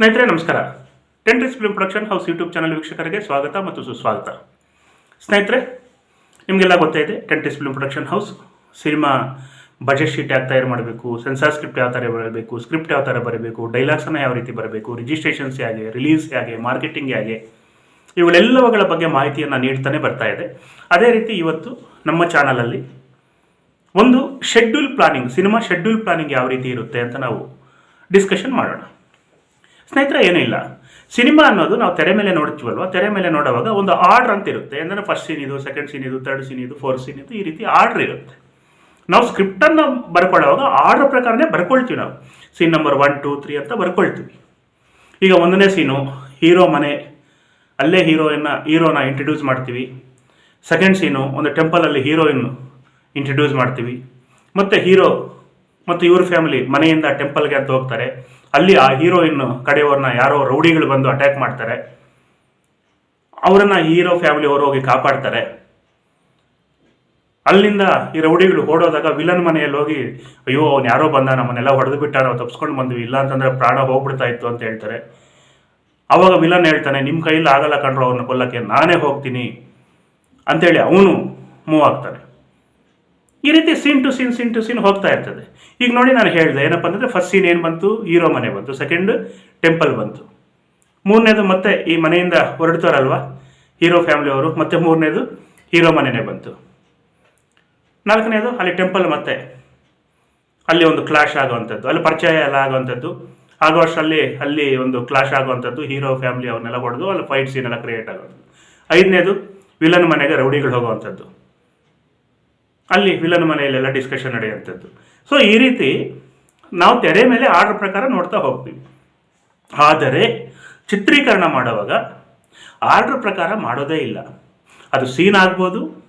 ಸ್ನೇಹಿತರೆ, ನಮಸ್ಕಾರ. Tentris film production house YouTube channel ವೀಕ್ಷಕರಿಗೆ ಸ್ವಾಗತ ಮತ್ತು ಸುಸ್ವಾಗತ. ಸ್ನೇಹಿತರೆ, ನಿಮಗೆಲ್ಲ ಗೊತ್ತೇ ಇದೆ Tentris film production house cinema budget sheet ಯಾವ ತಯಾರು ಮಾಡಬೇಕು ಸೆನ್ಸಾರ್ ಸ್ಕ್ರಿಪ್ಟ್ ಯಾವ ಥರ ಬರಬೇಕು ಸ್ಕ್ರಿಪ್ಟ್ ಯಾವ ಥರ ಬರಬೇಕು ಡೈಲಾಗ್ಸನ್ನು ಯಾವ ರೀತಿ ಬರಬೇಕು ರಿಜಿಸ್ಟ್ರೇಷನ್ಸ್ ಹೇಗೆ ರಿಲೀಸ್ ಹೇಗೆ ಮಾರ್ಕೆಟಿಂಗ್ ಹೇಗೆ, ಇವುಗಳೆಲ್ಲವುಗಳ ಬಗ್ಗೆ ಮಾಹಿತಿಯನ್ನು ನೀಡ್ತಾನೆ ಬರ್ತಾ ಇದೆ. ಅದೇ ರೀತಿ ಇವತ್ತು ನಮ್ಮ ಚಾನಲಲ್ಲಿ ಒಂದು schedule planning cinema schedule planning ಯಾವ ರೀತಿ ಇರುತ್ತೆ ಅಂತ ನಾವು ಡಿಸ್ಕಷನ್ ಮಾಡೋಣ. ಸ್ನೇಹಿತರೆ, ಏನೂ ಇಲ್ಲ. ಸಿನಿಮಾ ಅನ್ನೋದು ನಾವು ತೆರೆ ಮೇಲೆ ನೋಡ್ತೀವಲ್ವ? ತೆರೆ ಮೇಲೆ ನೋಡುವಾಗ ಒಂದು ಆರ್ಡರ್ ಅಂತ ಇರುತ್ತೆ. ಅಂದರೆ ಫಸ್ಟ್ ಸೀನ್ ಇದು ಸೆಕೆಂಡ್ ಸೀನ್ ಇದು ತರ್ಡ್ ಸೀನ್ ಇದು ಫೋರ್ತ್ ಸೀನ್ ಇದು ಈ ರೀತಿ ಆರ್ಡರ್ ಇರುತ್ತೆ. ನಾವು ಸ್ಕ್ರಿಪ್ಟನ್ನು ಬರ್ಕೊಳ್ಳೋವಾಗ ಆರ್ಡರ್ ಪ್ರಕಾರನೇ ಬರ್ಕೊಳ್ತೀವಿ ನಾವು. Scene number one two three ಅಂತ ಬರ್ಕೊಳ್ತೀವಿ. ಈಗ ಒಂದನೇ ಸೀನು ಹೀರೋ ಮನೆ. ಅಲ್ಲೇ ಹೀರೋಯಿನ್ನ ಹೀರೋನ ಇಂಟ್ರಡ್ಯೂಸ್ ಮಾಡ್ತೀವಿ. ಸೆಕೆಂಡ್ ಸೀನು ಒಂದು ಟೆಂಪಲಲ್ಲಿ ಹೀರೋಯಿನ್ ಇಂಟ್ರಡ್ಯೂಸ್ ಮಾಡ್ತೀವಿ. ಮತ್ತು ಹೀರೋ ಮತ್ತು ಇವ್ರ ಫ್ಯಾಮಿಲಿ ಮನೆಯಿಂದ ಟೆಂಪಲ್ಗೆ ಅಂತ ಹೋಗ್ತಾರೆ. ಅಲ್ಲಿ ಆ ಹೀರೋಯಿನ್ ಕಡೆಯವ್ರನ್ನ ಯಾರೋ ರೌಡಿಗಳು ಬಂದು ಅಟ್ಯಾಕ್ ಮಾಡ್ತಾರೆ. ಅವರನ್ನ ಹೀರೋ ಫ್ಯಾಮಿಲಿ ಅವರು ಹೋಗಿ ಕಾಪಾಡ್ತಾರೆ. ಅಲ್ಲಿಂದ ಈ ರೌಡಿಗಳು ಓಡೋದಾಗ ವಿಲನ್ ಮನೆಯಲ್ಲಿ ಹೋಗಿ, ಅಯ್ಯೋ, ಅವ್ನು ಯಾರೋ ಬಂದ, ನಮ್ಮನ್ನೆಲ್ಲ ಹೊಡೆದು ಬಿಟ್ಟ, ನಾವು ತಪ್ಸ್ಕೊಂಡು ಬಂದ್ವಿ, ಇಲ್ಲ ಅಂತಂದ್ರೆ ಪ್ರಾಣ ಹೋಗ್ಬಿಡ್ತಾ ಇತ್ತು ಅಂತ ಹೇಳ್ತಾರೆ. ಅವಾಗ ವಿಲನ್ ಹೇಳ್ತಾನೆ ನಿಮ್ಮ ಕೈಯಲ್ಲಿ ಆಗಲ್ಲ ಕಂಡ್ರು ಅವ್ರನ್ನ ಕೊಲ್ಲಕ್ಕೆ, ನಾನೇ ಹೋಗ್ತೀನಿ ಅಂತೇಳಿ ಅವನು ಮೂವ್ ಆಗ್ತಾನೆ. ಈ ರೀತಿ scene to scene scene to scene ಹೋಗ್ತಾ ಇರ್ತದೆ. ಈಗ ನೋಡಿ ನಾನು ಹೇಳಿದೆ, ಏನಪ್ಪ ಅಂದರೆ ಫಸ್ಟ್ ಸೀನ್ ಏನು ಬಂತು? ಹೀರೋ ಮನೆ ಬಂತು. ಸೆಕೆಂಡ್ ಟೆಂಪಲ್ ಬಂತು. ಮೂರನೇದು ಮತ್ತೆ ಈ ಮನೆಯಿಂದ ಹೊರಡ್ತಾರಲ್ವ? ಹೀರೋ ಫ್ಯಾಮಿಲಿಯವರು ಮತ್ತೆ ಮೂರನೇದು ಹೀರೋ ಮನೆಯೇ ಬಂತು. ನಾಲ್ಕನೇದು ಅಲ್ಲಿ ಟೆಂಪಲ್ ಮತ್ತೆ. ಅಲ್ಲಿ ಒಂದು ಕ್ಲಾಶ್ ಆಗುವಂಥದ್ದು. ಅಲ್ಲಿ ಪರಿಚಯ ಎಲ್ಲ ಆಗುವಂಥದ್ದು. ಆಗುವಷ್ಟರಲ್ಲಿ ಅಲ್ಲಿ ಒಂದು ಕ್ಲಾಶ್ ಆಗುವಂಥದ್ದು. ಹೀರೋ ಫ್ಯಾಮಿಲಿ ಅವ್ರನ್ನೆಲ್ಲ ಹೊಡೆದು ಅಲ್ಲಿ ಫೈಟ್ ಸೀನ್ ಎಲ್ಲ ಕ್ರಿಯೇಟ್ ಆಗೋದು ಐದನೇದು ವಿಲನ್ ಮನೆಗೆ ರೌಡಿಗಳು ಹೋಗುವಂಥದ್ದು. ಅಲ್ಲಿ ವಿಲನ್ ಮನೆಯಲ್ಲೆಲ್ಲ ಡಿಸ್ಕಷನ್ ನಡೆಯುವಂಥದ್ದು. ಸೊ ಈ ರೀತಿ ನಾವು ತೆರೆ ಮೇಲೆ ಆರ್ಡರ್ ಪ್ರಕಾರ ನೋಡ್ತಾ ಹೋಗ್ತೀವಿ. ಆದರೆ, ಚಿತ್ರೀಕರಣ ಮಾಡುವಾಗ ಆರ್ಡರ್ ಪ್ರಕಾರ ಮಾಡೋದೇ ಇಲ್ಲ. ಅದು ಸೀನ್ ಆಗ್ಬೋದು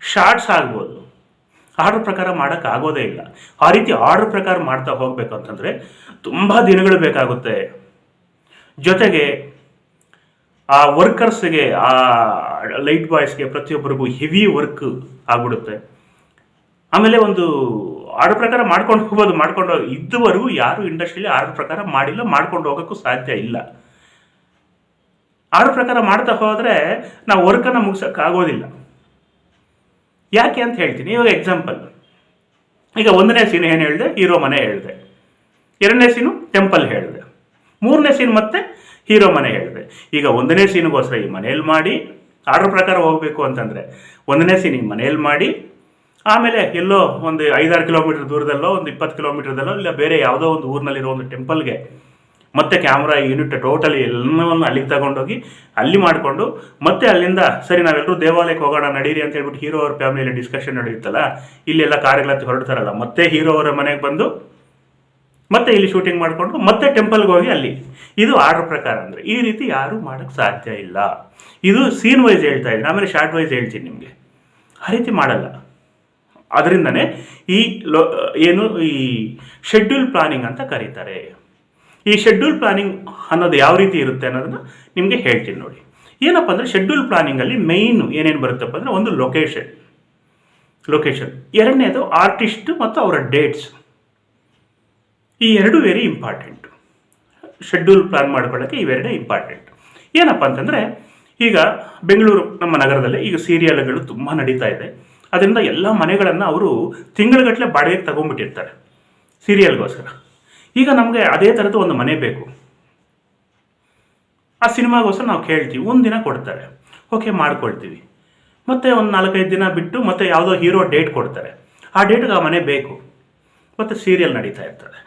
ಶಾರ್ಟ್ಸ್ ಆಗ್ಬೋದು. ಆರ್ಡರ್ ಪ್ರಕಾರ ಮಾಡೋಕ್ಕಾಗೋದೇ ಇಲ್ಲ. ಆ ರೀತಿ ಆರ್ಡರ್ ಪ್ರಕಾರ ಮಾಡ್ತಾ ಹೋಗಬೇಕು ಅಂತಂದರೆ ತುಂಬ ದಿನಗಳು ಬೇಕಾಗುತ್ತೆ. ಜೊತೆಗೆ ಆ ವರ್ಕರ್ಸ್ಗೆ ಆ ಲೈಟ್ ಬಾಯ್ಸ್ಗೆ ಪ್ರತಿಯೊಬ್ಬರಿಗೂ ಹೆವಿ ವರ್ಕ್ ಆಗ್ಬಿಡುತ್ತೆ. ಆಮೇಲೆ ಒಂದು ಆರ್ಡರ್ ಪ್ರಕಾರ ಮಾಡ್ಕೊಂಡು ಹೋಗ್ಬೋದು ಮಾಡ್ಕೊಂಡು ಇದುವರೆಗೂ ಯಾರು ಇಂಡಸ್ಟ್ರಿಯಲ್ಲಿ ಆರ್ಡರ್ ಪ್ರಕಾರ ಮಾಡಿಲ್ಲ, ಮಾಡ್ಕೊಂಡು ಹೋಗೋಕ್ಕೂ ಸಾಧ್ಯ ಇಲ್ಲ. ಆರ್ಡರ್ ಪ್ರಕಾರ ಮಾಡ್ತಾ ಹೋದರೆ ನಾವು ವರ್ಕನ್ನು ಮುಗಿಸೋಕೆ ಆಗೋದಿಲ್ಲ. ಯಾಕೆ ಅಂತ ಹೇಳ್ತೀನಿ, ಇವಾಗ ಎಕ್ಸಾಂಪಲ್ ಈಗ ಒಂದನೇ ಸೀನ್ ಏನು ಹೇಳಿದೆ? ಹೀರೋ ಮನೆ ಹೇಳಿದೆ. ಎರಡನೇ ಸೀನು ಟೆಂಪಲ್ ಹೇಳಿದೆ. ಮೂರನೇ ಸೀನ್ ಮತ್ತೆ ಹೀರೋ ಮನೆ ಹೇಳಿದೆ. ಈಗ ಒಂದನೇ ಸೀನ್ಗೋಸ್ಕರ ಈ ಮನೆಯಲ್ಲಿ ಮಾಡಿ ಆರ್ಡರ್ ಪ್ರಕಾರ ಹೋಗಬೇಕು ಅಂತಂದರೆ, ಒಂದನೇ ಸೀನ್ ಈ ಮನೆಯಲ್ಲಿ ಮಾಡಿ ಆಮೇಲೆ ಎಲ್ಲೋ ಒಂದು ಐದಾರು ಕಿಲೋಮೀಟರ್ ದೂರದಲ್ಲೋ, ಒಂದು ಇಪ್ಪತ್ತು ಕಿಲೋಮೀಟರ್ದಲ್ಲೋ, ಇಲ್ಲ ಬೇರೆ ಯಾವುದೋ ಒಂದು ಊರಿನಲ್ಲಿರೋ ಒಂದು ಟೆಂಪಲ್ಗೆ ಮತ್ತೆ ಕ್ಯಾಮ್ರಾ, ಯೂನಿಟ್ ಟೋಟಲಿ ಎಲ್ಲವನ್ನು ಅಲ್ಲಿಗೆ ತಗೊಂಡೋಗಿ ಅಲ್ಲಿ ಮಾಡಿಕೊಂಡು ಮತ್ತೆ ಅಲ್ಲಿಂದ, ಸರಿ ನಾವೆಲ್ಲರೂ ದೇವಾಲಯಕ್ಕೆ ಹೋಗೋಣ, ನಡೀರಿ ಅಂತ ಹೇಳ್ಬಿಟ್ಟು ಹೀರೋ ಅವ್ರ ಫ್ಯಾಮಿಲಿಯಲ್ಲಿ ಡಿಸ್ಕಷನ್ ನಡೆಯುತ್ತಲ್ಲ, ಇಲ್ಲೆಲ್ಲ ಕಾರ್ಯಗಳತ್ತಿ ಹೊರಡ್ತಾರಲ್ಲ, ಮತ್ತೆ ಹೀರೋ ಅವರ ಮನೆಗೆ ಬಂದು ಮತ್ತೆ ಇಲ್ಲಿ ಶೂಟಿಂಗ್ ಮಾಡಿಕೊಂಡು ಮತ್ತೆ ಟೆಂಪಲ್ಗೆ ಹೋಗಿ ಅಲ್ಲಿ. ಇದು ಆರ್ಡರ್ ಪ್ರಕಾರ ಅಂದರೆ, ಈ ರೀತಿ ಯಾರೂ ಮಾಡೋಕ್ಕೆ ಸಾಧ್ಯ ಇಲ್ಲ. ಇದು ಸೀನ್ ವೈಸ್ ಹೇಳ್ತಾ ಇದ್ದೀನಿ, ಆಮೇಲೆ ಶಾರ್ಟ್ ವೈಸ್ ಹೇಳ್ತೀನಿ ನಿಮಗೆ. ಆ ರೀತಿ ಮಾಡಲ್ಲ. ಅದರಿಂದನೇ ಈ ಲೋ ಏನು, ಈ ಶೆಡ್ಯೂಲ್ ಪ್ಲಾನಿಂಗ್ ಅಂತ ಕರೀತಾರೆ. ಈ ಶೆಡ್ಯೂಲ್ ಪ್ಲಾನಿಂಗ್ ಅನ್ನೋದು ಯಾವ ರೀತಿ ಇರುತ್ತೆ ಅನ್ನೋದನ್ನ ನಿಮಗೆ ಹೇಳ್ತೀನಿ ನೋಡಿ. ಏನಪ್ಪ ಅಂದರೆ ಶೆಡ್ಯೂಲ್ ಪ್ಲಾನಿಂಗಲ್ಲಿ ಮೇಯ್ನು ಏನೇನು ಬರುತ್ತಪ್ಪ ಅಂದರೆ ಒಂದು ಲೊಕೇಶನ್ ಲೊಕೇಶನ್ ಎರಡನೇದು ಆರ್ಟಿಸ್ಟ್ ಮತ್ತು ಅವರ ಡೇಟ್ಸ್ ಈ ಎರಡು ವೆರಿ ಇಂಪಾರ್ಟೆಂಟ್ ಶೆಡ್ಯೂಲ್ ಪ್ಲಾನ್ ಮಾಡ್ಕೊಳ್ಳೋಕ್ಕೆ ಇವೆರಡೇ ಇಂಪಾರ್ಟೆಂಟ್ ಏನಪ್ಪ ಅಂತಂದರೆ ಈಗ ಬೆಂಗಳೂರು ನಮ್ಮ ನಗರದಲ್ಲಿ ಈಗ ಸೀರಿಯಲ್ಗಳು ತುಂಬ ನಡೀತಾ ಇದೆ. ಅದರಿಂದ ಎಲ್ಲ ಮನೆಗಳನ್ನು ಅವರು ತಿಂಗಳಗಟ್ಟಲೆ ಬಾಡಿಗೆಗೆ ತಗೊಂಡ್ಬಿಟ್ಟಿರ್ತಾರೆ ಸೀರಿಯಲ್ಗೋಸ್ಕರ ಈಗ ನಮಗೆ ಅದೇ ಥರದ್ದು ಒಂದು ಮನೆ ಬೇಕು. ಆ ಸಿನಿಮಾಗೋಸ್ಕರ ನಾವು ಕೇಳ್ತೀವಿ, ಒಂದು ದಿನ ಕೊಡ್ತಾರೆ. ಓಕೆ ಮಾಡ್ಕೊಳ್ತೀವಿ. ಮತ್ತೆ ಒಂದು ನಾಲ್ಕೈದು ದಿನ ಬಿಟ್ಟು ಮತ್ತೆ ಯಾವುದೋ ಹೀರೋ ಡೇಟ್ ಕೊಡ್ತಾರೆ. ಆ ಡೇಟ್ಗೆ ಆ ಮನೆ ಬೇಕು. ಮತ್ತು ಸೀರಿಯಲ್ ನಡೀತಾ ಇರ್ತದೆ.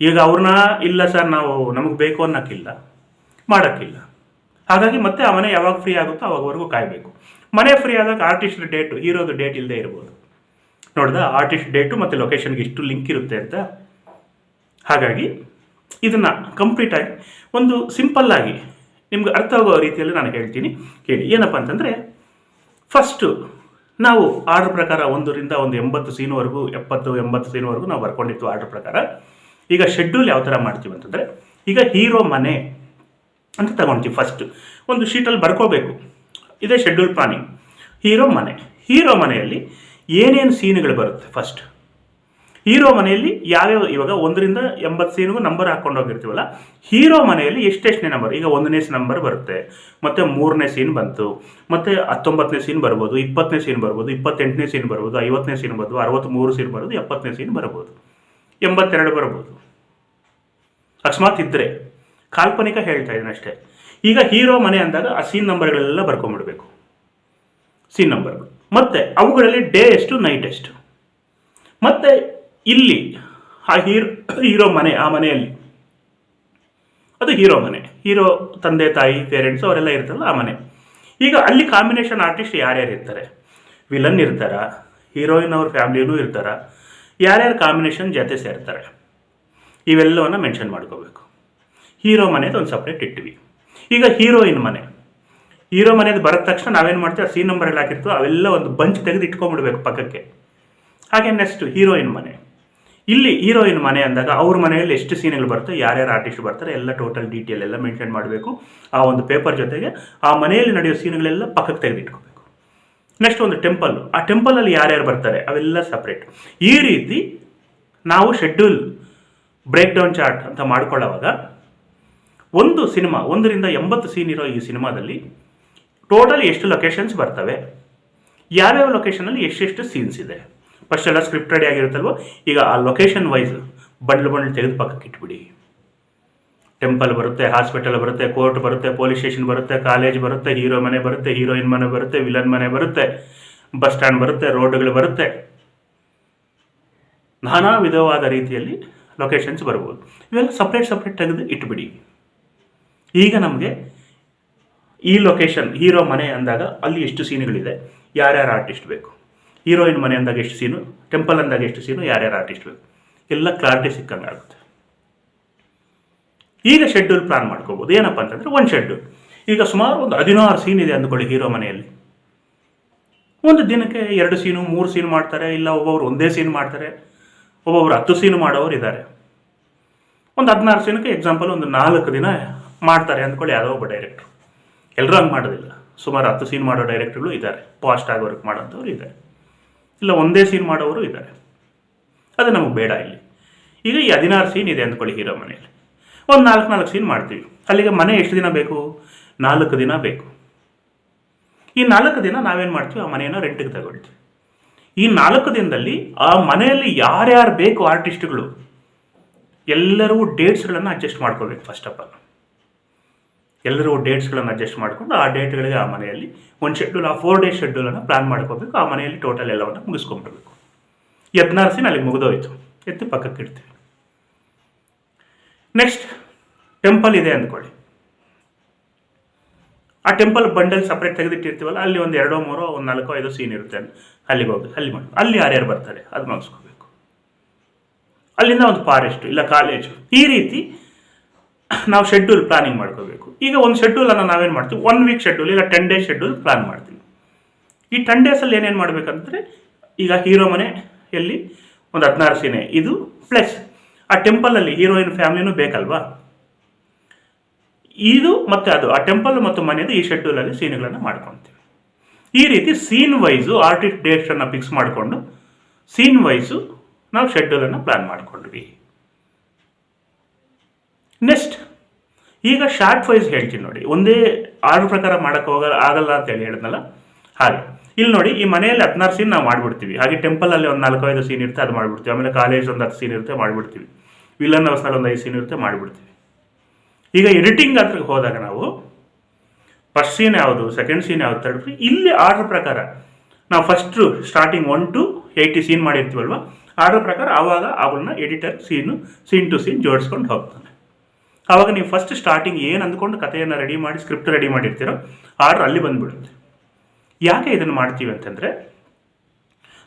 ಈಗ ಅವ್ರನ್ನ ಇಲ್ಲ ಸರ್, ನಾವು ನಮಗೆ ಬೇಕು ಅನ್ನೋಕ್ಕಿಲ್ಲ, ಮಾಡೋಕ್ಕಿಲ್ಲ. ಹಾಗಾಗಿ ಮತ್ತೆ ಆ ಮನೆ ಯಾವಾಗ ಫ್ರೀ ಆಗುತ್ತೋ ಅವಾಗವರೆಗೂ ಕಾಯಬೇಕು. ಮನೆ ಫ್ರೀ ಆದಾಗ ಆರ್ಟಿಸ್ಟ್ ಡೇಟು ಹೀರೋದು ಡೇಟ್ ಇಲ್ಲದೆ ಇರ್ಬೋದು. ನೋಡಿದ ಆರ್ಟಿಸ್ಟ್ ಡೇಟು ಮತ್ತು ಲೊಕೇಶನ್ಗೆ ಇಷ್ಟು ಲಿಂಕ್ ಇರುತ್ತೆ ಅಂತ. ಹಾಗಾಗಿ, ಇದನ್ನು ಕಂಪ್ಲೀಟಾಗಿ ಒಂದು ಸಿಂಪಲ್ಲಾಗಿ ನಿಮ್ಗೆ ಅರ್ಥ ಆಗೋ ರೀತಿಯಲ್ಲಿ ನಾನು ಹೇಳ್ತೀನಿ. ಕೇಳಿ ಏನಪ್ಪ ಅಂತಂದರೆ ಫಸ್ಟು ನಾವು ಆರ್ಡ್ರ್ ಪ್ರಕಾರ ಒಂದರಿಂದ ಒಂದು ಎಂಬತ್ತು ಸೀನ್ವರೆಗೂ, ಎಪ್ಪತ್ತು, ಎಂಬತ್ತು ಸೀನ್ವರೆಗೂ ನಾವು ಬರ್ಕೊಂಡಿತ್ತು ಆರ್ಡ್ರ್ ಪ್ರಕಾರ. ಈಗ ಶೆಡ್ಯೂಲ್ ಯಾವ ಥರ ಮಾಡ್ತೀವಿ ಅಂತಂದರೆ, ಈಗ ಹೀರೋ ಮನೆ ಅಂತ ತಗೊಳ್ತೀವಿ ಫಸ್ಟ್ ಒಂದು ಶೀಟಲ್ಲಿ ಬರ್ಕೋಬೇಕು. ಇದೇ ಶೆಡ್ಯೂಲ್ ಪ್ಲಾನಿಂಗ್. ಹೀರೋ ಮನೆ. ಹೀರೋ ಮನೆಯಲ್ಲಿ ಏನೇನು ಸೀನ್ಗಳು ಬರುತ್ತೆ ಫಸ್ಟ್ ಹೀರೋ ಮನೆಯಲ್ಲಿ ಯಾವ್ಯಾವ ಇವಾಗ ಒಂದರಿಂದ ಎಂಬತ್ತು ಸೀನ್ಗೂ ನಂಬರ್ ಹಾಕೊಂಡು ಹೋಗಿರ್ತೀವಲ್ಲ, ಹೀರೋ ಮನೆಯಲ್ಲಿ ಎಷ್ಟೆಷ್ಟನೇ ನಂಬರ್ ಈಗ ಒಂದನೇ ನಂಬರ್ ಬರುತ್ತೆ, ಮತ್ತೆ ಮೂರನೇ ಸೀನ್ ಬಂತು, ಮತ್ತೆ ಹತ್ತೊಂಬತ್ತನೇ ಸೀನ್ ಬರ್ಬೋದು, ಇಪ್ಪತ್ತನೇ ಸೀನ್ ಬರ್ಬೋದು, ಇಪ್ಪತ್ತೆಂಟನೇ ಸೀನ್ ಬರ್ಬೋದು, ಐವತ್ತನೇ ಸೀನ್ ಬರ್ಬೋದು ಅರವತ್ತ್ಮೂರು ಸೀನ್ ಬರ್ಬೋದು, ಎಪ್ಪತ್ತನೇ ಸೀನ್ ಬರ್ಬೋದು, ಎಂಬತ್ತೆರಡು ಬರ್ಬೋದು. ಅಕಸ್ಮಾತ್ ಇದ್ದರೆ ಕಾಲ್ಪನಿಕ ಹೇಳ್ತಾ ಇದ್ದೀನಿ ಅಷ್ಟೇ. ಈಗ ಹೀರೋ ಮನೆ ಅಂದಾಗ ಆ ಸೀನ್ ನಂಬರ್ಗಳೆಲ್ಲ ಬರ್ಕೊಂಬಿಡ್ಬೇಕು. ಸೀನ್ ನಂಬರ್ಗಳು ಮತ್ತು ಅವುಗಳಲ್ಲಿ ಡೇ ಎಷ್ಟು ನೈಟ್ ಎಷ್ಟು? ಮತ್ತು ಇಲ್ಲಿ ಆ ಹೀರೋ ಹೀರೋ ಮನೆ, ಆ ಮನೆಯಲ್ಲಿ. ಅದು ಹೀರೋ ಮನೆ. ಹೀರೋ ತಂದೆ, ತಾಯಿ ಪೇರೆಂಟ್ಸ್ ಅವರೆಲ್ಲ ಇರ್ತಾರಲ್ಲ ಆ ಮನೆ. ಈಗ ಅಲ್ಲಿ ಕಾಂಬಿನೇಷನ್ ಆರ್ಟಿಸ್ಟ್ ಯಾರ್ಯಾರು ಇರ್ತಾರೆ? ವಿಲನ್ ಇರ್ತಾರ? ಹೀರೋಯಿನ್ ಅವ್ರ ಫ್ಯಾಮಿಲಿನೂ ಇರ್ತಾರ? ಯಾರ್ಯಾರು ಕಾಂಬಿನೇಷನ್ ಜೊತೆ ಸೇರ್ತಾರೆ? ಇವೆಲ್ಲವನ್ನು ಮೆನ್ಷನ್ ಮಾಡ್ಕೋಬೇಕು. ಹೀರೋ ಮನೆದು ಒಂದು ಸಪ್ರೇಟ್ ಇಟ್ವಿ. ಈಗ ಹೀರೋಯಿನ್ ಮನೆ. ಹೀರೋ ಮನೆದು ಬರದ ತಕ್ಷಣ ನಾವೇನು ಮಾಡ್ತೀವಿ? ಸೀನ್ ನಂಬರ್ ಎಲ್ಲ ಹಾಕಿರ್ತೀವಿ, ಅವೆಲ್ಲ ಒಂದು ಬಂಚ್ ತೆಗೆದು ಇಟ್ಕೊಂಡ್ಬಿಡ್ಬೇಕು ಪಕ್ಕಕ್ಕೆ. ಹಾಗೆ ನೆಕ್ಸ್ಟ್ ಹೀರೋಯಿನ್ ಮನೆ. ಇಲ್ಲಿ ಹೀರೋಯಿನ್ ಮನೆ ಅಂದಾಗ ಅವ್ರ ಮನೆಯಲ್ಲಿ ಎಷ್ಟು ಸೀನ್ಗಳು ಬರ್ತವೆ ಯಾರ್ಯಾರು ಆರ್ಟಿಸ್ಟ್ ಬರ್ತಾರೆ? ಎಲ್ಲ ಟೋಟಲ್ ಡೀಟೇಲ್ ಎಲ್ಲ ಮೆನ್ಷನ್ ಮಾಡಬೇಕು. ಆ ಒಂದು ಪೇಪರ್ ಜೊತೆಗೆ ಆ ಮನೆಯಲ್ಲಿ ನಡೆಯೋ ಸೀನ್ಗಳೆಲ್ಲ ಪಕ್ಕಕ್ಕೆ ತೆಗೆದಿಟ್ಕೋಬೇಕು ನೆಕ್ಸ್ಟ್ ಒಂದು ಟೆಂಪಲ್ ಆ ಟೆಂಪಲಲ್ಲಿ ಯಾರ್ಯಾರು ಬರ್ತಾರೆ? ಅವೆಲ್ಲ ಸಪ್ರೇಟ್ ಈ ರೀತಿ ನಾವು ಶೆಡ್ಯೂಲ್ ಬ್ರೇಕ್ ಡೌನ್ ಚಾರ್ಟ್ ಅಂತ ಮಾಡ್ಕೊಳ್ಳೋವಾಗ ಒಂದು ಸಿನಿಮಾ, ಒಂದರಿಂದ ಎಂಬತ್ತು ಸೀನ್ ಇರೋ ಈ ಸಿನಿಮಾದಲ್ಲಿ ಟೋಟಲ್ ಎಷ್ಟು ಲೊಕೇಶನ್ಸ್ ಬರ್ತವೆ? ಯಾವ್ಯಾವ ಲೊಕೇಶನಲ್ಲಿ ಎಷ್ಟೆಷ್ಟು ಸೀನ್ಸ್ ಇದೆ? ಫಸ್ಟ್ ಎಲ್ಲ ಸ್ಕ್ರಿಪ್ಟ್ ರೆಡಿ ಆಗಿರುತ್ತಲ್ವ? ಈಗ ಆ ಲೊಕೇಶನ್ ವೈಸ್ ಬಂಡ್ಲು ಬಂಡ್ಲು ತೆಗೆದು ಪಕ್ಕಕ್ಕೆ ಇಟ್ಬಿಡಿ. ಟೆಂಪಲ್ ಬರುತ್ತೆ ಹಾಸ್ಪಿಟಲ್ ಬರುತ್ತೆ ಕೋರ್ಟ್ ಬರುತ್ತೆ ಪೊಲೀಸ್ ಸ್ಟೇಷನ್ ಬರುತ್ತೆ ಕಾಲೇಜ್ ಬರುತ್ತೆ ಹೀರೋ ಮನೆ ಬರುತ್ತೆ ಹೀರೋಯಿನ್ ಮನೆ ಬರುತ್ತೆ ವಿಲನ್ ಮನೆ ಬರುತ್ತೆ ಬಸ್ ಸ್ಟ್ಯಾಂಡ್ ಬರುತ್ತೆ ರೋಡ್ಗಳು ಬರುತ್ತೆ. ನಾನಾ ವಿಧವಾದ ರೀತಿಯಲ್ಲಿ ಲೊಕೇಶನ್ಸ್ ಬರ್ಬೋದು. ಇವೆಲ್ಲ ಸಪ್ರೇಟ್ ಸಪ್ರೇಟ್ ತೆಗೆದು ಇಟ್ಬಿಡಿ. ಈಗ ನಮಗೆ ಈ ಲೊಕೇಶನ್ ಹೀರೋ ಮನೆ ಅಂದಾಗ ಅಲ್ಲಿ ಎಷ್ಟು ಸೀನ್ಗಳಿದೆ, ಯಾರ್ಯಾರು ಆರ್ಟಿಸ್ಟ್ ಬೇಕು. ಹೀರೋಯಿನ್ ಮನೆ ಅಂದಾಗ ಎಷ್ಟು ಸೀನು ಟೆಂಪಲ್ ಅಂದಾಗ ಎಷ್ಟು ಸೀನು, ಯಾರ್ಯಾರು ಆರ್ಟಿಸ್ಟ್ ಬೇಕು. ಎಲ್ಲ ಕ್ಲಾರಿಟಿ ಸಿಕ್ಕಂಗೆ ಆಗುತ್ತೆ. ಈಗ ಶೆಡ್ಯೂಲ್ ಪ್ಲಾನ್ ಮಾಡ್ಕೋಬೋದು. ಏನಪ್ಪ ಅಂತಂದರೆ ಒಂದು ಶೆಡ್ಯೂಲ್ ಈಗ ಸುಮಾರು ಒಂದು ಹದಿನಾರು ಸೀನ್ ಇದೆ ಅಂದ್ಕೊಳ್ಳಿ ಹೀರೋ ಮನೆಯಲ್ಲಿ. ಒಂದು ದಿನಕ್ಕೆ ಎರಡು ಸೀನು, ಮೂರು ಸೀನ್ ಮಾಡ್ತಾರೆ, ಇಲ್ಲ ಒಬ್ಬೊಬ್ರು ಒಂದೇ ಸೀನ್ ಮಾಡ್ತಾರೆ, ಒಬ್ಬೊಬ್ರು ಹತ್ತು ಸೀನ್ ಮಾಡೋರು ಇದ್ದಾರೆ. ಒಂದು ಹದಿನಾರು ಸೀನಕ್ಕೆ ಎಕ್ಸಾಂಪಲ್ ಒಂದು ನಾಲ್ಕು ದಿನ ಮಾಡ್ತಾರೆ ಅಂದ್ಕೊಳ್ಳಿ ಯಾವುದೋ ಒಬ್ಬ ಡೈರೆಕ್ಟ್ರು ಎಲ್ಲರೂ ಹಂಗೆ ಮಾಡೋದಿಲ್ಲ. ಸುಮಾರು ಹತ್ತು ಸೀನ್ ಮಾಡೋ ಡೈರೆಕ್ಟ್ರುಗಳು ಇದ್ದಾರೆ. ಪಾಸ್ಟ್ ಆಗಿ ವರ್ಕ್ ಮಾಡೋಂಥವ್ರು ಇದ್ದಾರೆ. ಇಲ್ಲ, ಒಂದೇ ಸೀನ್ ಮಾಡೋವರು ಇದ್ದಾರೆ. ಅದು ನಮಗೆ ಬೇಡ ಇಲ್ಲಿ. ಈಗ ಈ ಹದಿನಾರು ಸೀನ್ ಇದೆ ಅಂದ್ಕೊಳ್ಳಿ ಹೀರೋ ಮನೆಯಲ್ಲಿ. ಒಂದು ನಾಲ್ಕು ನಾಲ್ಕು ಸೀನ್ ಮಾಡ್ತೀವಿ. ಅಲ್ಲಿಗೆ ಮನೆ ಎಷ್ಟು ದಿನ ಬೇಕು? ನಾಲ್ಕು ದಿನ ಬೇಕು. ಈ ನಾಲ್ಕು ದಿನ ನಾವೇನು ಮಾಡ್ತೀವಿ? ಆ ಮನೆಯನ್ನು ರೆಂಟಿಗೆ ತಗೊಳ್ತೀವಿ. ಈ ನಾಲ್ಕು ದಿನದಲ್ಲಿ ಆ ಮನೆಯಲ್ಲಿ ಯಾರ್ಯಾರು ಬೇಕು ಆರ್ಟಿಸ್ಟ್ಗಳು ಎಲ್ಲರೂ ಡೇಟ್ಸ್ಗಳನ್ನು ಅಡ್ಜಸ್ಟ್ ಮಾಡ್ಕೋಬೇಕು ಫಸ್ಟ್ ಆಫ್ ಆಲ್ ಎಲ್ಲರೂ ಡೇಟ್ಸ್ಗಳನ್ನು ಅಡ್ಜಸ್ಟ್ ಮಾಡಿಕೊಂಡು ಆ ಡೇಟ್ಗಳಿಗೆ ಆ ಮನೆಯಲ್ಲಿ ಒಂದು ಶೆಡ್ಯೂಲ್ ಆ ಫೋರ್ ಡೇ ಶೆಡ್ಯೂಲನ್ನು ಪ್ಲಾನ್ ಮಾಡ್ಕೋಬೇಕು. ಆ ಮನೆಯಲ್ಲಿ ಟೋಟಲ್ ಎಲ್ಲವನ್ನು ಮುಗಿಸ್ಕೊಂಡ್ಬಿಡ್ಬೇಕು. ಈ ಹದಿನಾರು ಸೀನ್ ಅಲ್ಲಿಗೆ ಮುಗಿದೋಯ್ತು. ಎತ್ತಿ ಪಕ್ಕಕ್ಕೆ ಇಡ್ತೀವಿ ನೆಕ್ಸ್ಟ್ ಟೆಂಪಲ್ ಇದೆ ಅಂದ್ಕೊಳ್ಳಿ. ಆ ಟೆಂಪಲ್ ಬಂಡಲ್ ಸಪ್ರೇಟ್ ತೆಗೆದಿಟ್ಟಿರ್ತೀವಲ್ಲ, ಅಲ್ಲಿ ಒಂದು ಎರಡೋ, ಮೂರೋ, ಒಂದು ನಾಲ್ಕೋ, ಐದೋ ಸೀನ್ ಇರುತ್ತೆ. ಅಲ್ಲಿಗೆ ಹೋಗಿ, ಅಲ್ಲಿ ಮಾಡಿ. ಅಲ್ಲಿ ಯಾರ್ಯಾರು ಬರ್ತಾರೆ, ಅದು ಮುಗಿಸ್ಕೋಬೇಕು. ಅಲ್ಲಿಂದ ಒಂದು ಫಾರೆಸ್ಟ್ ಇಲ್ಲ ಕಾಲೇಜು ಈ ರೀತಿ ನಾವು ಶೆಡ್ಯೂಲ್ ಪ್ಲಾನಿಂಗ್ ಮಾಡ್ಕೋಬೇಕು. ಈಗ ಒಂದು ಶೆಡ್ಯೂಲನ್ನು ನಾವೇನು ಮಾಡ್ತೀವಿ? ಒನ್ ವೀಕ್ ಶೆಡ್ಯೂಲ್ ಇಲ್ಲ ಟೆನ್ ಡೇಸ್ ಶೆಡ್ಯೂಲ್ ಪ್ಲಾನ್ ಮಾಡ್ತೀವಿ. ಈ ಟೆನ್ ಡೇಸಲ್ಲಿ ಏನೇನು ಮಾಡಬೇಕಂದ್ರೆ, ಈಗ ಹೀರೋ ಮನೆಯಲ್ಲಿ ಒಂದು ಹದಿನಾರು ಸೀನೆ ಇದು ಪ್ಲಸ್ ಆ ಟೆಂಪಲಲ್ಲಿ ಹೀರೋಯಿನ್ ಫ್ಯಾಮಿಲಿನೂ ಬೇಕಲ್ವಾ? ಇದು ಮತ್ತು ಅದು, ಆ ಟೆಂಪಲ್ ಮತ್ತು ಮನೆಯದು ಈ ಶೆಡ್ಯೂಲಲ್ಲಿ ಸೀನ್ಗಳನ್ನು ಮಾಡ್ಕೊತೀವಿ. ಈ ರೀತಿ ಸೀನ್ ವೈಸು ಆರ್ಟಿಸ್ಟ್ ಡೇಟ್ಸನ್ನು ಫಿಕ್ಸ್ ಮಾಡಿಕೊಂಡು ಸೀನ್ ವೈಸು ನಾವು ಶೆಡ್ಯೂಲನ್ನು ಪ್ಲ್ಯಾನ್ ಮಾಡ್ಕೊಂಡ್ವಿ. ನೆಕ್ಸ್ಟ್ ಈಗ ಶಾರ್ಟ್ ವೈಸ್ ಹೇಳ್ತೀನಿ ನೋಡಿ. ಒಂದೇ ಆರ್ಡರ್ ಪ್ರಕಾರ ಮಾಡೋಕ್ಕೆ ಹೋಗ ಆಗಲ್ಲ ಅಂತ ಹೇಳಿ ಹೇಳಿದ್ನಲ್ಲ? ಹಾಗೆ. ಇಲ್ಲಿ ನೋಡಿ, ಈ ಮನೆಯಲ್ಲಿ ಹದಿನಾರು ಸೀನ್ ನಾವು ಮಾಡಿಬಿಡ್ತೀವಿ. ಹಾಗೆ ಟೆಂಪಲಲ್ಲಿ ಒಂದು ನಾಲ್ಕೈದು ಸೀನ್ ಇರುತ್ತೆ, ಅದು ಮಾಡಿಬಿಡ್ತೀವಿ. ಆಮೇಲೆ ಕಾಲೇಜ್ ಒಂದು ಹತ್ತು ಸೀನ್ ಇರುತ್ತೆ, ಮಾಡಿಬಿಡ್ತೀವಿ. ವಿಲನ್ ಹೌಸ್ನಲ್ಲಿ ಒಂದು ಐದು ಸೀನ್ ಇರುತ್ತೆ, ಮಾಡಿಬಿಡ್ತೀವಿ. ಈಗ ಎಡಿಟಿಂಗ್ ಹತ್ರ ಹೋದಾಗ ನಾವು ಫಸ್ಟ್ ಸೀನ್ ಯಾವುದು ಸೆಕೆಂಡ್ ಸೀನ್ ಯಾವುದು ತರ್ಡ್ ಇಲ್ಲಿ ಆರ್ಡರ್ ಪ್ರಕಾರ ನಾವು first starting one to eighty scene ಮಾಡಿರ್ತೀವಲ್ವ? Order ಪ್ರಕಾರ ಆವಾಗ ಅವನ್ನ editor scene scene to scene ಜೋಡಿಸ್ಕೊಂಡು ಹೋಗ್ತಾನೆ. ಆವಾಗ ನೀವು ಫಸ್ಟ್ ಸ್ಟಾರ್ಟಿಂಗ್ ಏನು ಅಂದ್ಕೊಂಡು ಕಥೆಯನ್ನು ರೆಡಿ ಮಾಡಿ ಸ್ಕ್ರಿಪ್ಟ್ ರೆಡಿ ಮಾಡಿರ್ತೀರೋ ಆರ್ಡರ್ ಅಲ್ಲಿ ಬಂದ್ಬಿಡುತ್ತೆ. ಯಾಕೆ ಇದನ್ನು ಮಾಡ್ತೀವಿ ಅಂತಂದರೆ,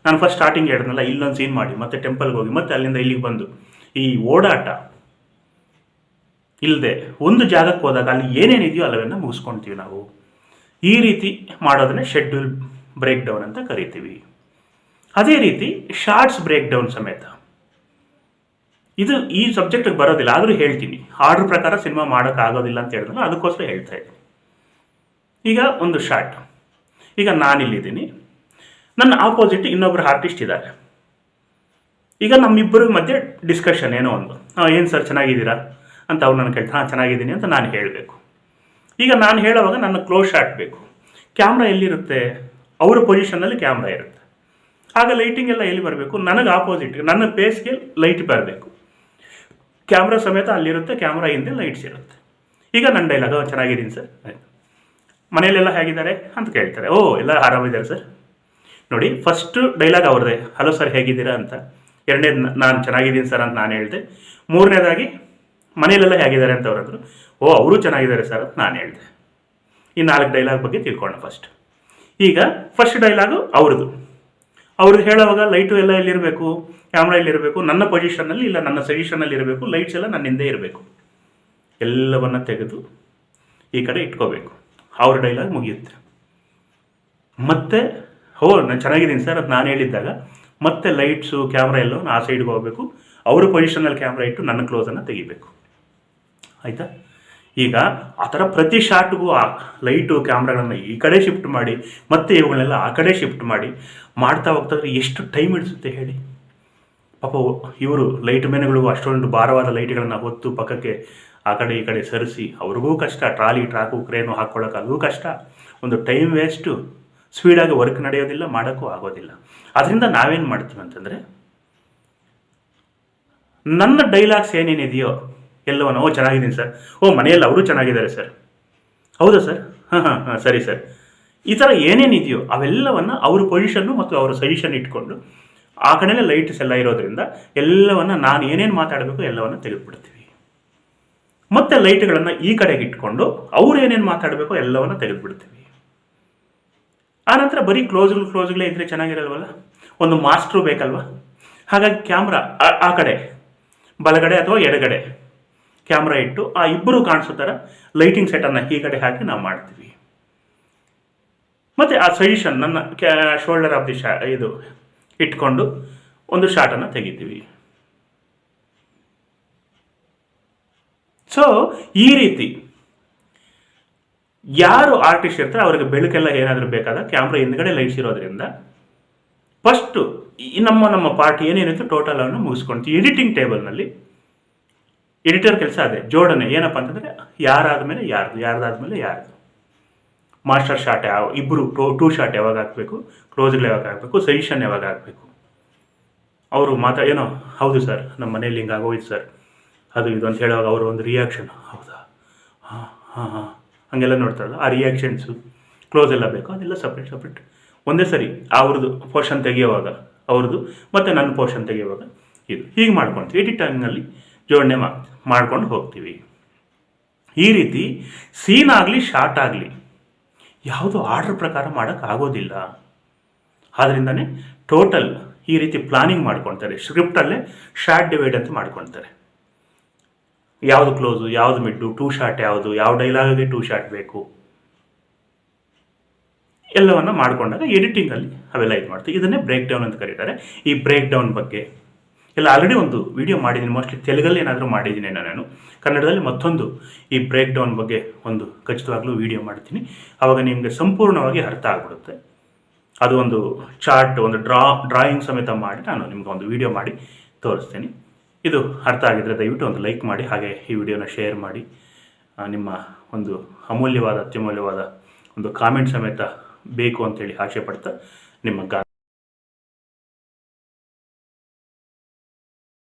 ನಾನು ಫಸ್ಟ್ ಸ್ಟಾರ್ಟಿಂಗ್ ಹೇಳಿದ್ನಲ್ಲ, ಇಲ್ಲೊಂದು ಸೀನ್ ಮಾಡಿ, ಮತ್ತೆ ಟೆಂಪಲ್ಗೆ ಹೋಗಿ, ಮತ್ತೆ ಅಲ್ಲಿಂದ ಇಲ್ಲಿಗೆ ಬಂದು, ಈ ಓಡಾಟ ಇಲ್ಲದೆ ಒಂದು ಜಾಗಕ್ಕೆ ಹೋದಾಗ ಅಲ್ಲಿ ಏನೇನಿದೆಯೋ ಅಲ್ಲವೆಲ್ಲ ಮುಗಿಸ್ಕೊಳ್ತೀವಿ ನಾವು. ಈ ರೀತಿ ಮಾಡೋದನ್ನ ಶೆಡ್ಯೂಲ್ ಬ್ರೇಕ್ ಡೌನ್ ಅಂತ ಕರಿತೀವಿ. ಅದೇ ರೀತಿ ಶಾರ್ಟ್ಸ್ ಬ್ರೇಕ್ ಡೌನ್ ಸಮೇತ. ಇದು ಈ ಸಬ್ಜೆಕ್ಟಿಗೆ ಬರೋದಿಲ್ಲ. ಆದರೂ ಹೇಳ್ತೀನಿ. ಆರ್ಡರ್ ಪ್ರಕಾರ ಸಿನಿಮಾ ಮಾಡೋಕ್ಕಾಗೋದಿಲ್ಲ ಅಂತ ಹೇಳಿದ್ರೆ ಅದಕ್ಕೋಸ್ಕರ ಹೇಳ್ತಾ ಇದ್ದೀನಿ ಈಗ ಒಂದು ಶಾರ್ಟ್ ಈಗ ನಾನಿಲ್ಲಿದ್ದೀನಿ. ನನ್ನ ಆಪೋಸಿಟ್ ಇನ್ನೊಬ್ಬರು ಆರ್ಟಿಸ್ಟ್ ಇದ್ದಾರೆ. ಈಗ ನಮ್ಮಿಬ್ಬರ ಮಧ್ಯೆ ಡಿಸ್ಕಷನ್ ಏನೋ ಒಂದು. ಏನು ಸರ್ ಚೆನ್ನಾಗಿದ್ದೀರಾ? ಅಂತ ಅವ್ರು ನನ್ನ ಕೇಳ್ತಾ, ಹಾಂ, ಚೆನ್ನಾಗಿದ್ದೀನಿ ಅಂತ ನಾನು ಹೇಳಬೇಕು. ಈಗ ನಾನು ಹೇಳುವಾಗ ನನ್ನ ಕ್ಲೋಸ್ ಶಾರ್ಟ್ ಬೇಕು. ಕ್ಯಾಮ್ರಾ ಎಲ್ಲಿರುತ್ತೆ? ಅವರ ಪೊಸಿಷನಲ್ಲಿ ಕ್ಯಾಮ್ರಾ ಇರುತ್ತೆ. ಆಗ ಲೈಟಿಂಗ್ ಎಲ್ಲ ಎಲ್ಲಿ ಬರಬೇಕು? ನನಗೆ ಆಪೋಸಿಟ್ ನನ್ನ ಪೇಸ್ಗೆ ಲೈಟ್ ಬರಬೇಕು. ಕ್ಯಾಮ್ರಾ ಸಮೇತ ಅಲ್ಲಿರುತ್ತೆ, ಕ್ಯಾಮ್ರಾ ಹಿಂದೆ ಲೈಟ್ಸ್ ಇರುತ್ತೆ. ಈಗ ನನ್ನ ಡೈಲಾಗ್ ಚೆನ್ನಾಗಿದ್ದೀನಿ ಸರ್. ಮನೆಯಲ್ಲೆಲ್ಲ ಹೇಗಿದ್ದಾರೆ ಅಂತ ಕೇಳ್ತಾರೆ. ಓ, ಎಲ್ಲ ಆರಾಮಿದ್ದಾರೆ ಸರ್. ನೋಡಿ ಫಸ್ಟ್ ಡೈಲಾಗ್ ಅವ್ರದ್ದೇ. ಹಲೋ ಸರ್ ಹೇಗಿದ್ದೀರಾ? ಅಂತ. ಎರಡನೇದು, ನಾನು ಚೆನ್ನಾಗಿದ್ದೀನಿ ಸರ್ ಅಂತ ನಾನು ಹೇಳಿದೆ. ಮೂರನೇದಾಗಿ, ಮನೆಯಲ್ಲೆಲ್ಲ ಹೇಗಿದ್ದಾರೆ? ಅಂತ ಅವ್ರಂದ್ರು ಓ, ಅವರು ಚೆನ್ನಾಗಿದ್ದಾರೆ ಸರ್ ಅಂತ ನಾನು ಹೇಳಿದೆ. ಈ ನಾಲ್ಕು ಡೈಲಾಗ್ ಬಗ್ಗೆ ತಿಳ್ಕೊಳ್ಳೋಣ ಫಸ್ಟ್ ಈಗ ಫಸ್ಟ್ ಡೈಲಾಗು ಅವ್ರದ್ದು. ಅವ್ರದ್ದು ಹೇಳೋವಾಗ ಲೈಟು ಎಲ್ಲ ಎಲ್ಲಿರಬೇಕು? ಕ್ಯಾಮ್ರಾ ಎಲ್ಲಿರಬೇಕು ನನ್ನ ಪೊಸಿಷನ್ನಲ್ಲಿ ಇಲ್ಲ, ನನ್ನ ಸಜೆಷನಲ್ಲಿ ಇರಬೇಕು, ಲೈಟ್ಸ್ ಎಲ್ಲ ನನ್ನ ಹಿಂದೆ ಇರಬೇಕು. ಎಲ್ಲವನ್ನ ತೆಗೆದು ಈ ಕಡೆ ಇಟ್ಕೋಬೇಕು. ಅವ್ರ ಡೈಲಾಗ್ ಮುಗಿಯುತ್ತೆ. ಮತ್ತೆ, ಹೋ, ನಾನು ಚೆನ್ನಾಗಿದ್ದೀನಿ ಸರ್ ಅದು ನಾನು ಹೇಳಿದ್ದಾಗ, ಮತ್ತೆ ಲೈಟ್ಸು, ಕ್ಯಾಮ್ರಾ ಎಲ್ಲ ಆ ಸೈಡ್ಗೆ ಹೋಗಬೇಕು. ಅವ್ರ ಪೊಸಿಷನಲ್ಲಿ ಕ್ಯಾಮ್ರಾ ಇಟ್ಟು ನನ್ನ ಕ್ಲೋಸನ್ನು ತೆಗಿಬೇಕು. ಆಯಿತಾ? ಈಗ ಆ ಥರ ಪ್ರತಿ ಶಾಟ್ಗೂ ಆ ಲೈಟು, ಕ್ಯಾಮ್ರಾಗಳನ್ನು ಈ ಕಡೆ ಶಿಫ್ಟ್ ಮಾಡಿ, ಮತ್ತೆ ಇವುಗಳನ್ನೆಲ್ಲ ಆ ಕಡೆ ಶಿಫ್ಟ್ ಮಾಡಿ, ಮಾಡ್ತಾ ಹೋಗ್ತಾ ಎಷ್ಟು ಟೈಮ್ ಹಿಡಿಸುತ್ತೆ ಹೇಳಿ? ಪಾಪ ಇವರು ಲೈಟ್ ಮೆನ್ಗಳಿಗೂ ಅಷ್ಟೊಂದು ಭಾರವಾದ ಲೈಟ್ಗಳನ್ನು ಹೊತ್ತು ಪಕ್ಕಕ್ಕೆ ಆ ಕಡೆ ಈ ಕಡೆ ಸರಿಸಿ, ಅವ್ರಿಗೂ ಕಷ್ಟ. ಟ್ರಾಲಿ, ಟ್ರಾಕು, ಕ್ರೇನು ಹಾಕ್ಕೊಳ್ಳೋಕೆ ಅದೂ ಕಷ್ಟ. ಒಂದು ಟೈಮ್ ವೇಸ್ಟು. ಸ್ಪೀಡಾಗಿ ವರ್ಕ್ ನಡೆಯೋದಿಲ್ಲ, ಮಾಡೋಕ್ಕೂ ಆಗೋದಿಲ್ಲ. ಅದರಿಂದ ನಾವೇನು ಮಾಡ್ತೀವಿ ಅಂತಂದರೆ, ನನ್ನ ಡೈಲಾಗ್ಸ್ ಏನೇನಿದೆಯೋ ಎಲ್ಲವನ್ನು, ಓ, ಚೆನ್ನಾಗಿದ್ದೀನಿ ಸರ್. ಓ, ಮನೆಯಲ್ಲಿ ಅವರು ಚೆನ್ನಾಗಿದ್ದಾರೆ ಸರ್. ಹೌದಾ ಸರ್? ಹಾಂ ಹಾಂ ಹಾಂ, ಸರಿ ಸರ್. ಈ ಥರ ಏನೇನಿದೆಯೋ ಅವೆಲ್ಲವನ್ನು ಅವ್ರ ಪೊಸಿಷನ್ನು ಮತ್ತು ಅವರ ಸಜೆಷನ್ ಇಟ್ಕೊಂಡು ಆ ಕಡೆನೇ ಲೈಟ್ಸ್ ಎಲ್ಲ ಇರೋದ್ರಿಂದ ಎಲ್ಲವನ್ನು ನಾನು ಏನೇನು ಮಾತಾಡಬೇಕು ಎಲ್ಲವನ್ನು ತೆಗೆದುಬಿಡ್ತೀವಿ. ಮತ್ತೆ ಲೈಟ್ಗಳನ್ನು ಈ ಕಡೆಗೆ ಇಟ್ಕೊಂಡು ಅವ್ರು ಏನೇನು ಮಾತಾಡಬೇಕು ಎಲ್ಲವನ್ನು ತೆಗೆದುಬಿಡ್ತೀವಿ. ಆನಂತರ ಬರೀ ಕ್ಲೋಸ್ಗಳು ಕ್ಲೋಸ್ಗಳೇ ಇದ್ರೆ ಚೆನ್ನಾಗಿರಲ್ವಲ್ಲ? ಒಂದು ಮಾಸ್ಟ್ರು ಬೇಕಲ್ವಾ? ಹಾಗಾಗಿ ಕ್ಯಾಮ್ರಾ ಆ ಕಡೆ, ಬಲಗಡೆ ಅಥವಾ ಎಡಗಡೆ ಕ್ಯಾಮ್ರಾ ಇಟ್ಟು ಆ ಇಬ್ಬರು ಕಾಣಿಸೋ ಥರ ಲೈಟಿಂಗ್ ಸೆಟನ್ನು ಈ ಕಡೆ ಹಾಕಿ ನಾವು ಮಾಡ್ತೀವಿ. ಮತ್ತು ಆ ಸಜೆಷನ್ ನನ್ನ ಕ್ಯಾ ಶೋಲ್ಡರ್ ಆಫ್ ದಿ ಶಾ ಇದು ಇಟ್ಕೊಂಡು ಒಂದು ಶಾಟನ್ನು ತೆಗಿತೀವಿ. ಸೊ ಈ ರೀತಿ ಯಾರು ಆರ್ಟಿಸ್ಟ್ ಇರ್ತಾರೆ ಅವರಿಗೆ ಬೆಳಕೆಲ್ಲ ಏನಾದರೂ ಬೇಕಾದ ಕ್ಯಾಮ್ರಾ ಹಿಂದ್ಗಡೆ ಲೈಟ್ಸ್ ಇರೋದ್ರಿಂದ ಫಸ್ಟು ನಮ್ಮ ನಮ್ಮ ಪಾರ್ಟಿ ಏನೇನಿತ್ತು ಟೋಟಲ್ ಅನ್ನು ಮುಗಿಸ್ಕೊಳ್ತೀವಿ ಎಡಿಟಿಂಗ್ ಟೇಬಲ್ನಲ್ಲಿ ಎಡಿಟರ್ ಕೆಲಸ ಅದೇ. ಜೋಡಣೆ ಏನಪ್ಪ ಅಂತಂದರೆ ಯಾರಾದ ಮೇಲೆ ಯಾರ್ದು ಯಾರ್ದಾದ ಮೇಲೆ ಯಾರ್ದು. ಮಾಸ್ಟರ್ ಶಾಟ್ ಯಾವ ಇಬ್ಬರು ಟೋ, ಟೂ ಶಾಟ್ ಯಾವಾಗ ಹಾಕಬೇಕು? ಕ್ಲೋಸ್ಗಳು ಯಾವಾಗ ಹಾಕಬೇಕು? ಸಜೆಷನ್ ಯಾವಾಗ ಹಾಕಬೇಕು? ಅವರು ಮಾತಾ ಏನೋ, ಹೌದು ಸರ್ ನಮ್ಮ ಮನೇಲಿ ಹಿಂಗೆ ಆಗೋಯ್ತು ಸರ್ ಅದು ಇದು ಅಂತ ಹೇಳುವಾಗ ಅವರು ಒಂದು ರಿಯಾಕ್ಷನ್ ಹೌದಾ? ಹಾಂ ಹಾಂ ಹಾಂ. ಹಾಗೆಲ್ಲ ನೋಡ್ತಾರಲ್ಲ, ಆ ರಿಯಾಕ್ಷನ್ಸು ಕ್ಲೋಸ್ ಎಲ್ಲ ಬೇಕು, ಅದೆಲ್ಲ ಸಪ್ರೇಟ್ ಸಪ್ರೇಟ್ ಒಂದೇ ಸರಿ, ಅವ್ರದ್ದು ಪೋರ್ಷನ್ ತೆಗೆಯುವಾಗ, ಅವ್ರದ್ದು, ಮತ್ತು ನನ್ನ ಪೋರ್ಷನ್ ತೆಗೆಯುವಾಗ ಇದು. ಹೀಗೆ ಮಾಡ್ಕೊಳ್ತೀವಿ ಟೈಮ್ನಲ್ಲಿ ಜೋಡಣೆ ಮಾಡ್ಕೊಂಡು ಹೋಗ್ತೀವಿ. ಈ ರೀತಿ ಸೀನ್ ಆಗಲಿ ಶಾರ್ಟ್ ಆಗಲಿ ಯಾವುದು ಆರ್ಡರ್ ಪ್ರಕಾರ ಮಾಡೋಕ್ಕಾಗೋದಿಲ್ಲ ಆದ್ದರಿಂದನೇ ಟೋಟಲ್ ಈ ರೀತಿ ಪ್ಲಾನಿಂಗ್ ಮಾಡ್ಕೊಳ್ತಾರೆ ಸ್ಕ್ರಿಪ್ಟಲ್ಲೇ ಶಾರ್ಟ್ ಡಿವೈಡ್ ಅಂತ ಮಾಡ್ಕೊಳ್ತಾರೆ ಯಾವುದು ಕ್ಲೋಸು ಯಾವುದು ಮಿಡ್ಡು ಟೂ ಶಾರ್ಟ್ ಯಾವುದು, ಯಾವ ಡೈಲಾಗಿಗೆ ಟೂ ಶಾರ್ಟ್ ಬೇಕು. ಎಲ್ಲವನ್ನು ಮಾಡಿಕೊಂಡಾಗ ಎಡಿಟಿಂಗಲ್ಲಿ ಅವೆಲ್ಲ ಇದು ಮಾಡ್ತೀವಿ ಇದನ್ನೇ ಬ್ರೇಕ್ ಡೌನ್ ಅಂತ ಕರೀತಾರೆ. ಈ ಬ್ರೇಕ್ ಡೌನ್ ಬಗ್ಗೆ ಎಲ್ಲ ಆಲ್ರೆಡಿ ಒಂದು ವಿಡಿಯೋ ಮಾಡಿದ್ದೀನಿ ಮೋಸ್ಟ್ಲಿ ತೆಲುಗಲ್ಲಿ ಏನಾದರೂ ಮಾಡಿದ್ದೀನಿ ನಾನು. ಕನ್ನಡದಲ್ಲಿ ಮತ್ತೊಂದು ಈ ಬ್ರೇಕ್ ಡೌನ್ ಬಗ್ಗೆ ಒಂದು ಖಚಿತವಾಗ್ಲೂ ವಿಡಿಯೋ ಮಾಡ್ತೀನಿ. ಆವಾಗ ನಿಮಗೆ ಸಂಪೂರ್ಣವಾಗಿ ಅರ್ಥ ಆಗ್ಬಿಡುತ್ತೆ. ಅದು ಒಂದು ಚಾರ್ಟ್ ಒಂದು ಡ್ರಾ ಡ್ರಾಯಿಂಗ್ ಸಮೇತ ಮಾಡಿ ನಾನು ನಿಮ್ಗೆ ಒಂದು ವಿಡಿಯೋ ಮಾಡಿ ತೋರಿಸ್ತೀನಿ. ಇದು ಅರ್ಥ ಆಗಿದ್ರೆ ದಯವಿಟ್ಟು ಒಂದು ಲೈಕ್ ಮಾಡಿ, ಹಾಗೆ ಈ ವಿಡಿಯೋನ ಶೇರ್ ಮಾಡಿ. ನಿಮ್ಮ ಒಂದು ಅಮೂಲ್ಯವಾದ, ಅತ್ಯಮೂಲ್ಯವಾದ ಒಂದು ಕಾಮೆಂಟ್ ಸಮೇತ ಬೇಕು ಅಂತೇಳಿ ಆಸೆ ಪಡ್ತಾ ನಿಮ್ಮ ಗಾ